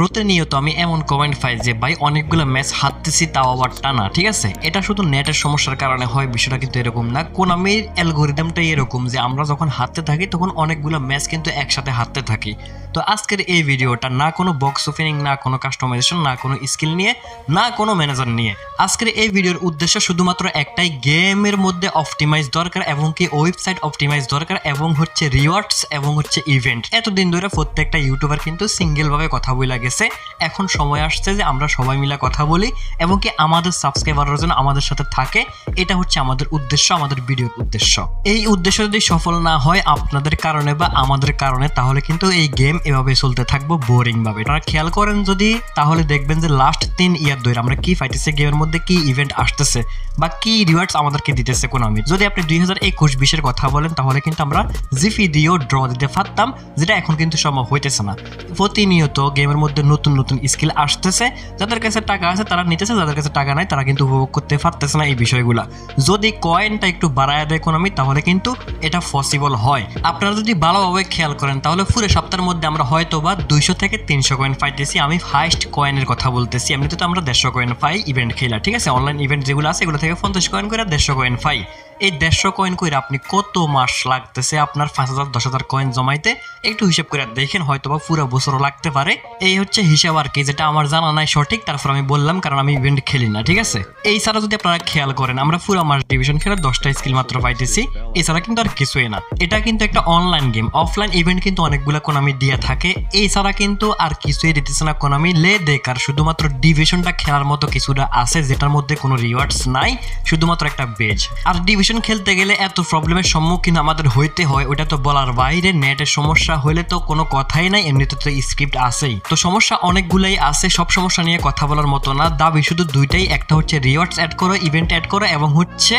প্রতিনিয়ত আমি এমন কমেন্ট পাই যে, ভাই, অনেকগুলো ম্যাচ হারতেছি, তাও আবার টানা। ঠিক আছে? এটা শুধু নেটের সমস্যার কারণে হয়, বিষয়টা কিন্তু এরকম না। কোনামির অ্যালগোরিদমটাই এরকম যে, আমরা যখন হারতে থাকি, তখন অনেকগুলো ম্যাচ কিন্তু একসাথে হারতে থাকি। তো আজকের এই ভিডিওটা না কোনো বক্স ওপেনিং না কোনো কাস্টমাইজেশন না কোনো স্কিল নিয়ে, না কোনো ম্যানেজার নিয়ে। আজকের এই ভিডিওর উদ্দেশ্য শুধুমাত্র একটাই গেমের মধ্যে অপটিমাইজ দরকার এবং কি ওয়েবসাইট অপটিমাইজ দরকার এবং হচ্ছে রিওয়ার্ডস এবং হচ্ছে ইভেন্ট এতদিন ধরে প্রত্যেকটা ইউটিউবার কিন্তু সিঙ্গেলভাবে কথা বলে গেছে। এখন সময় আসছে যে আমরা সবাই মিলে কথা বলি এবং কি আমাদের সাবস্ক্রাইবাররা যেন আমাদের সাথে থাকে। এটা হচ্ছে আমাদের উদ্দেশ্য, আমাদের ভিডিওর উদ্দেশ্য। এই উদ্দেশ্য যদি সফল না হয় আপনাদের কারণে বা আমাদের কারণে, তাহলে কিন্তু এই গেম এভাবে চলতে থাকব বোরিং ভাবে আপনারা খেয়াল করেন যদি, তাহলে দেখবেন যে লাস্ট তিন ইয়ার ধরে আমরা কি পাইতেছি গেমের মধ্যে কি ইভেন্ট আসতেছে বা কি রিওয়ার্ডস আমাদেরকে দিতেছে কোন আমি যদি আপনি দুই হাজার একুশ বিশের কথা বলেন, তাহলে কিন্তু আমরা জিফি দিয়েও ড্র দিতে পারতাম, যেটা এখন কিন্তু সম্ভব হইতেছে না। প্রতিনিয়ত গেমের মধ্যে নতুন নতুন স্কিল আসতেছে, যাদের কাছে টাকা আছে তারা নিতেছে, যাদের কাছে টাকা নাই তারা কিন্তু উপভোগ করতে পারতেছে না এই বিষয়গুলা। যদি কয়েনটা একটু বাড়ায় দেয় ইকোনমি তাহলে কিন্তু এটা পসিবল হয়। আপনারা যদি ভালোভাবে খেয়াল করেন, তাহলে পুরো সপ্তাহের মধ্যে আমরা হয়তো বা দুইশো থেকে তিনশো কয়েন পাইতেছি। আমি হাইস্ট কয়েনের কথা বলতেছি। এমনিতে তো আমরা দেড়শো কয়েন পাই ইভেন্ট খেলা, ঠিক আছে? অনলাইন ইভেন্ট যেগুলো আছে, এগুলো থেকে পঞ্চাশ কয়েন করে দেড়শো কয়েন পাই। এই দেড়শো কয়েন করে আপনি কত মাস লাগতেছে আপনার পাঁচ হাজার, দশ হাজার কয়েন জমাইতে? একটু হিসাব করে দেখেন হয়তো বা পুরো বছরও লাগতে পারে। এই হচ্ছে হিসাব আর কি, যেটা আমার জানা নাই সঠিক, তারপর আমি বললাম, কারণ আমি ইভেন্ট খেলি না, ঠিক আছে? এই ছাড়া যদি আপনারা খেয়াল করেন, আমরা পুরো মাস ডিভিশন খেলে দশটা স্কিল মাত্র পাইতেছি। এছাড়া কিন্তু আর কিছুই না। এটা কিন্তু একটা অনলাইন গেম অফলাইন ইভেন্ট কিন্তু অনেকগুলো কোনামি দিয়ে থাকে। এছাড়া কিন্তু আর কিছুই দিতেছে না কোনামি লে দেখার শুধুমাত্র ডিভিশনটা খেলার মতো কিছুটা আছে, যেটার মধ্যে কোনো রিওয়ার্ডস নাই, শুধুমাত্র একটা বেজ আর ডিভিশন খেলতে গেলে এত প্রবলেমের সম্মুখীন আমাদের হইতে হয়, ওটা তো বলার বাইরে। নেটের সমস্যা হলে তো কোনো কথাই নাই, এমনিতে তো স্ক্রিপ্ট আছেই। তো সমস্যা অনেকগুলাই আছে, সব সমস্যা নিয়ে কথা বলার মতো না। দাবি শুধু দুইটাই, একটা হচ্ছে রিওয়ার্ডস অ্যাড করো ইভেন্ট অ্যাড করো, এবং হচ্ছে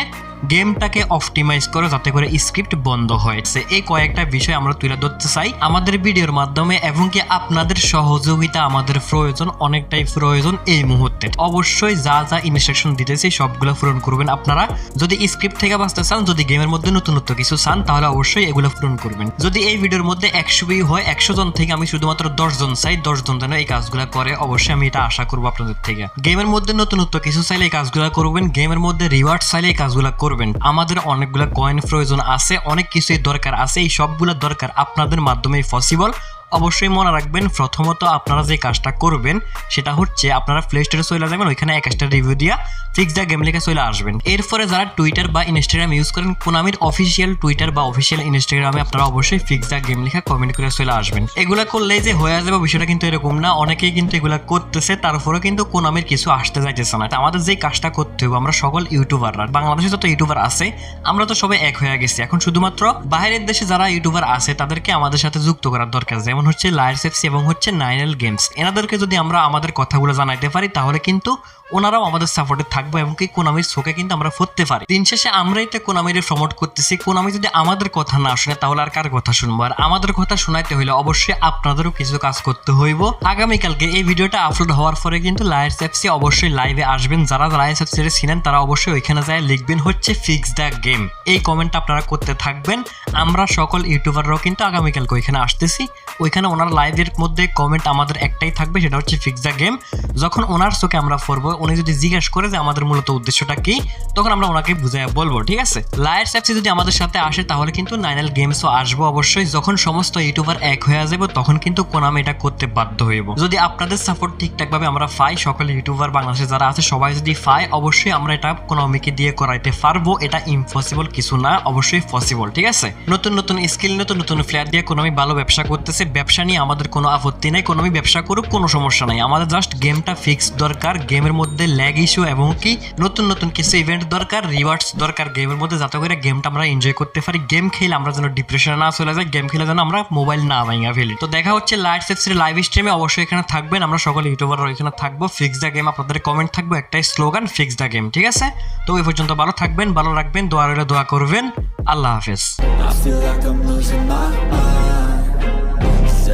গেমটাকে অপটিমাইজ করো যাতে করে স্ক্রিপ্ট বন্ধ হয়েছে এই কয়েকটা বিষয় আমরা তুলে ধরতে চাই। আমাদের ভিডিওর মাধ্যমে এবং কি আপনাদের সহযোগিতা আমাদের প্রয়োজন, অনেকটাই প্রয়োজন এই মুহূর্তে। অবশ্যই যা যা ইনস্ট্রাকশন দিতেছি সবগুলো পূরণ করবেন আপনারা। যদি স্ক্রিপ্ট থেকে বাঁচতে চান, যদি গেমের মধ্যে নতুনত্ব কিছু চান, তাহলে অবশ্যই এগুলো পূরণ করবেন। যদি এই ভিডিওর মধ্যে একশো ভিউ হয়, একশো জন থেকে আমি শুধুমাত্র দশ জন চাই, দশ জন যেন এই কাজগুলো করে, অবশ্যই আমি এটা আশা করব আপনাদের থেকে। গেমের মধ্যে নতুনত্ব কিছু চাইলে এই কাজগুলো করবেন, গেমের মধ্যে রিওয়ার্ড চাইলে এই কাজগুলো করবেন। আমাদের অনেকগুলো কয়েন প্রয়োজন আছে, অনেক কিছুই দরকার আছে, এই সবগুলো দরকার আপনাদের মাধ্যমেই পসিবল অবশ্যই মনে রাখবেন, প্রথমত আপনারা যে কাজটা করবেন সেটা হচ্ছে আপনারা প্লে স্টোরে চলে যাবেন, ওইখানে এক একটা রিভিউ দিয়া ফিক্স দ্য গেম লিখে চলে আসবেন। এরপরে যারা টুইটার বা ইনস্টাগ্রাম ইউজ করেন কোনামির অফিসিয়াল টুইটার বা অফিসিয়াল ইনস্টাগ্রামে আপনারা অবশ্যই ফিক্স দ্য গেম লিখে কমেন্ট করে চলে আসবেন। এগুলা করলেই যে হয়ে যাবে বিষয়টা কিন্তু এরকম না, অনেকেই কিন্তু এগুলা করতেছে, তারপরেও কিন্তু কোনামির কিছু আসতে যাইতেছে না। আমাদের যে কাজটা করতে হবে, আমরা সকল ইউটিউবাররা বাংলাদেশে যত ইউটিউবার আছে, আমরা তো সবাই এক হয়ে গেছি। এখন শুধুমাত্র বাইরের দেশে যারা ইউটিউবার আছে, তাদেরকে আমাদের সাথে যুক্ত করার দরকার। যেমন হচ্ছে লায়ার্স এফসি এবং হচ্ছে নাইনেল গেমস এনাদেরকে যদি আমরা আমাদের কথাগুলো জানাইতে পারি, তাহলে কিন্তু ওনারাও আমাদের সাপোর্টে থাকবে এবং কি কোনামির শোকে কিন্তু আমরা ফুটতে পারি। দিন শেষে আমরাই তো কোনামির প্রমোট করতেছি। কোনামি যদি আমাদের কথা না শুনে, তাহলে আর কার কথা শুনব? আর আমাদের কথা শোনাইতে হইলে অবশ্যই আপনাদেরও কিছু কাজ করতে হইব। আগামীকালকে এই ভিডিওটা আপলোড হওয়ার পরে কিন্তু লায়ার্স এফসি অবশ্যই লাইভে আসবেন। যারা লায়ার্স এফসি ছিলেন তারা অবশ্যই ওইখানে যায় লিখবেন হচ্ছে ফিক্স দ্য গেম এই কমেন্টটা আপনারা করতে থাকবেন। আমরা সকল ইউটিউবাররাও কিন্তু আগামীকালকে ওইখানে আসতেছি। ওইখানে ওনার লাইভের মধ্যে কমেন্ট আমাদের একটাই থাকবে, সেটা হচ্ছে ফিক্স দ্য গেম যখন ওনার চোখে আমরা পড়ব, উনি যদি জিজ্ঞেস করে যে আমাদের মূলত উদ্দেশ্যটা কি, তখন আমরা ওনাকে বুঝাই বলব, ঠিক আছে? লায়ার্স অ্যাপসি যদি আমাদের সাথে আসে, তাহলে কিন্তু নাইনাল গেমসও আসব অবশ্যই। যখন সমস্ত ইউটিউবার এক হয়ে যাবে তখন কিন্তু কোনাম এটা করতে বাধ্য হইব। যদি আপনাদের সাপোর্ট ঠিকঠাক ভাবে আমরা পাই, সকল ইউটিউবার বাংলাদেশে যারা আছে, সবাই যদি পাই অবশ্যই আমরা এটা কোনামিকে দিয়ে করাইতে পারব। এটা ইম্পসিবল কিছু না, অবশ্যই পসিবল ঠিক আছে? নতুন নতুন স্কিল নতুন নতুন ফ্ল্যাট দিয়ে কোনামি ভালো ব্যবসা করতেছে ব্যবসা নিয়ে আমাদের কোনো আপত্তি নেই, কোনো আমি ব্যবসা করুক, কোনো সমস্যা নাই। আমাদের জাস্ট গেমটা ফিক্স দরকার গেমের মধ্যে ল্যাগ ইস্যু এবং কি নতুন নতুন কিছু ইভেন্ট দরকার রিওয়ার্ডস দরকার গেমের মধ্যে, যাতে করে গেমটা আমরা এনজয় করতে পারি। গেম খেলে আমরা যেন ডিপ্রেশনে না চলে যাই গেম খেলে যেন আমরা মোবাইল না ভাঙা ফেলি। তো দেখা হচ্ছে লাইট সেপসের লাইভ স্ট্রিমে অবশ্যই এখানে থাকবেন। আমরা সকল ইউটিউবার এখানে থাকব। ফিক্স দ্য গেম আপনাদের কমেন্ট থাকবে, একটাই স্লোগান ফিক্স দ্য গেম ঠিক আছে? তো এই পর্যন্ত ভালো থাকবেন, ভালো রাখবেন, দোয়া রইলে, দোয়া করবেন। আল্লাহ হাফেজ।